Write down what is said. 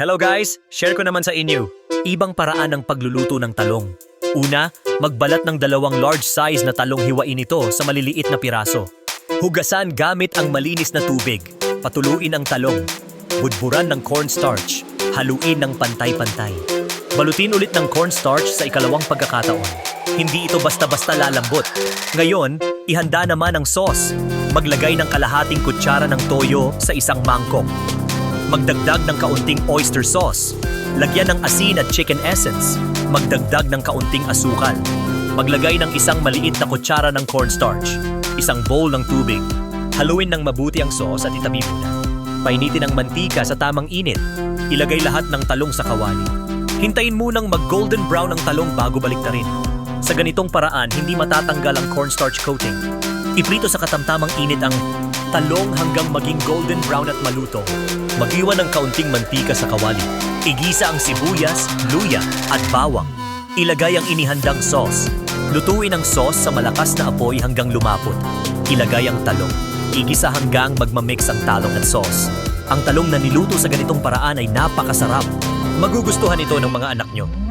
Hello guys! Share ko naman sa inyo. Ibang paraan ng pagluluto ng talong. Una, magbalat ng dalawang large size na talong hiwain ito sa maliliit na piraso. Hugasan gamit ang malinis na tubig. Patuluin ang talong. Budburan ng cornstarch. Haluin ng pantay-pantay. Balutin ulit ng cornstarch sa ikalawang pagkakataon. Hindi ito basta-basta lalambot. Ngayon, ihanda naman ang sauce. Maglagay ng kalahating kutsara ng toyo sa isang mangkok. Magdagdag ng kaunting oyster sauce. Lagyan ng asin at chicken essence. Magdagdag ng kaunting asukal. Maglagay ng isang maliit na kutsara ng cornstarch. Isang bowl ng tubig. Haluin ng mabuti ang sauce at itabi muna. Painitin ang mantika sa tamang init. Ilagay lahat ng talong sa kawali. Hintayin munang mag-golden brown ang talong bago baliktarin. Sa ganitong paraan, hindi matatanggal ang cornstarch coating. Iprito sa katamtamang init ang talong hanggang maging golden brown at maluto. Magiwan ng kaunting mantika sa kawali. Igisa ang sibuyas, luya at bawang. Ilagay ang inihandang sauce. Lutuin ang sauce sa malakas na apoy hanggang lumapot. Ilagay ang talong. Igisa hanggang magmamix ang talong at sauce. Ang talong na niluto sa ganitong paraan ay napakasarap. Magugustuhan ito ng mga anak nyo.